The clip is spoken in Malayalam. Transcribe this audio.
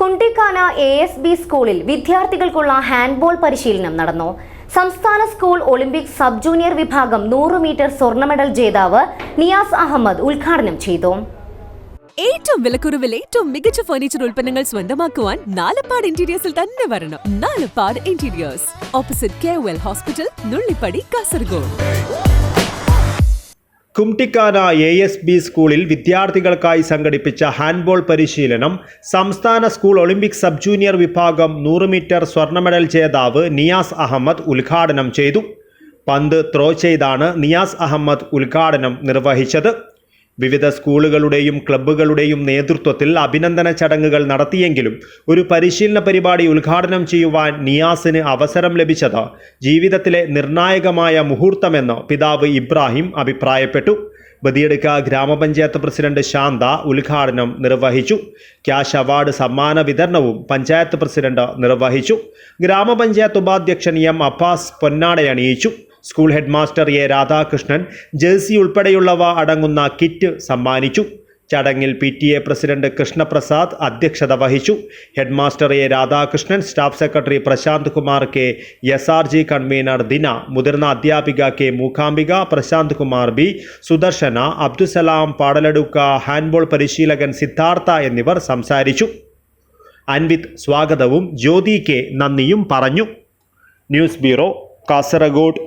കുണ്ടിക്കാന എ എസ് ബി സ്കൂളിൽ വിദ്യാർത്ഥികൾക്കുള്ള ഹാൻഡ്ബോൾ പരിശീലനം നടന്നു. സംസ്ഥാന സ്കൂൾ ഒളിമ്പിക് സബ് ജൂനിയർ വിഭാഗം നൂറ് മീറ്റർ സ്വർണ മെഡൽ ജേതാവ് നിയാസ് അഹമ്മദ് ഉദ്ഘാടനം ചെയ്തു. ഏറ്റവും വിലക്കുറവിൽ ഏറ്റവും മികച്ച ഫർണിച്ചർ ഉൽപ്പന്നങ്ങൾ സ്വന്തമാക്കുവാൻ നാലപ്പാട് ഇന്റീരിയേഴ്സിൽ തന്നെ വരണം. Nalappad interiors opposite K hospital Nullippady Kasaragod കുംട്ടിക്കാന A S B സ്കൂളിൽ വിദ്യാർത്ഥികൾക്കായി സംഘടിപ്പിച്ച ഹാൻഡ്ബോൾ പരിശീലനം സംസ്ഥാന സ്കൂൾ ഒളിമ്പിക് സബ് ജൂനിയർ വിഭാഗം നൂറ് മീറ്റർ സ്വർണ മെഡൽ ജേതാവ് നിയാസ് അഹമ്മദ് ഉദ്ഘാടനം ചെയ്തു. പന്ത് ത്രോ ചെയ്താണ് നിയാസ് അഹമ്മദ് ഉദ്ഘാടനം നിർവഹിച്ചത്. വിവിധ സ്കൂളുകളുടെയും ക്ലബ്ബുകളുടെയും നേതൃത്വത്തിൽ അഭിനന്ദന ചടങ്ങുകൾ നടത്തിയെങ്കിലും ഒരു പരിശീലന പരിപാടി ഉദ്ഘാടനം ചെയ്യുവാൻ നിയാസിന് അവസരം ലഭിച്ചത് ജീവിതത്തിലെ നിർണായകമായ മുഹൂർത്തമെന്ന് പിതാവ് ഇബ്രാഹിം അഭിപ്രായപ്പെട്ടു. ബദിയടുക്ക ഗ്രാമപഞ്ചായത്ത് പ്രസിഡന്റ് ശാന്ത ഉദ്ഘാടനം നിർവഹിച്ചു. ക്യാഷ് അവാർഡ് സമ്മാന വിതരണവും പഞ്ചായത്ത് പ്രസിഡന്റ് നിർവഹിച്ചു. ഗ്രാമപഞ്ചായത്ത് ഉപാധ്യക്ഷൻ M Abbas പൊന്നാടയണിയിച്ചു school head master A Radhakrishnan jersey ഉൾപ്പെടെയുള്ളവ അടങ്ങുന്ന കിറ്റ് സമ്മാനിച്ചു. ചടങ്ങിൽ P T A president Krishnaprasad അധ്യക്ഷത വഹിച്ചു. Head master A Radhakrishnan staff secretary Prashanth Kumar K S R G convener ദിന മുതിർന്ന അധ്യാപിക K Mookambika Prashanth Kumar B Sudarshana Abdussalam Padaladukka handball പരിശീലകൻ സിദ്ധാർത്ഥ എന്നിവർ സംസാരിച്ചു. അൻവിത് സ്വാഗതവും ജ്യോതി കെ നന്ദിയും പറഞ്ഞു. News bureau Kasaragod.